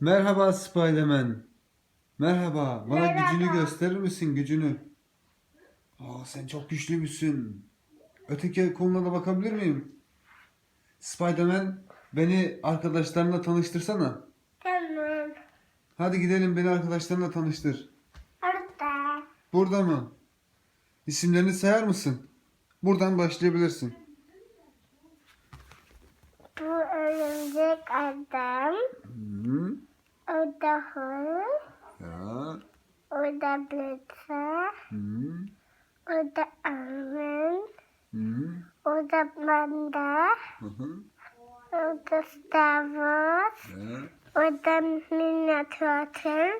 Merhaba Spiderman. Merhaba. Bana Merhaba. gücünü gösterir misin gücünü? Aa, sen çok güçlü müsün? Öteki koluna da bakabilir miyim? Spiderman beni arkadaşlarına tanıştırsana. Tamam. Hadi gidelim beni arkadaşlarına tanıştır. Orada. Burada mı? İsimlerini sayar mısın? Buradan başlayabilirsin. Bu örümcek adam. Hı, O da hır. ya. O da blitzer. Hı, O da armın. hı, O da manda. hı hı, O da Star Wars. ya. O da minyatür.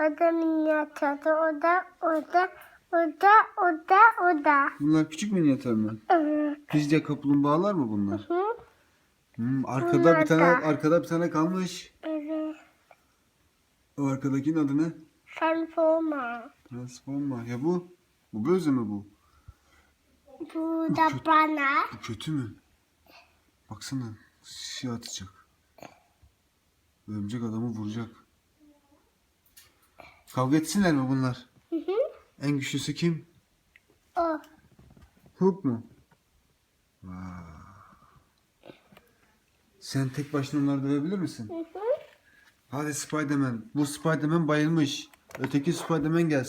O da minyatür. O da, o da, o da, o da, o da. Bunlar küçük minyatür mü? Evet. Bizce kaplumbağalar mı bunlar? Hı? Hmm, arkada Bunlar bir tane da. arkada bir tane kalmış. O arkadakinin adı ne? Transformer. Transformer. Ya bu? Bu böyle mi bu? Bu da bana. Bu kötü mü? Baksana şey atacak. Örümcek adamı vuracak. Kavga etsinler mi bunlar? Hı hı. En güçlüsü kim? O. Hulk mu? Vay. Sen tek başına onları dövebilir misin? Hı hı. Hadi Spiderman. Bu Spiderman bayılmış. Öteki Spiderman gelsin.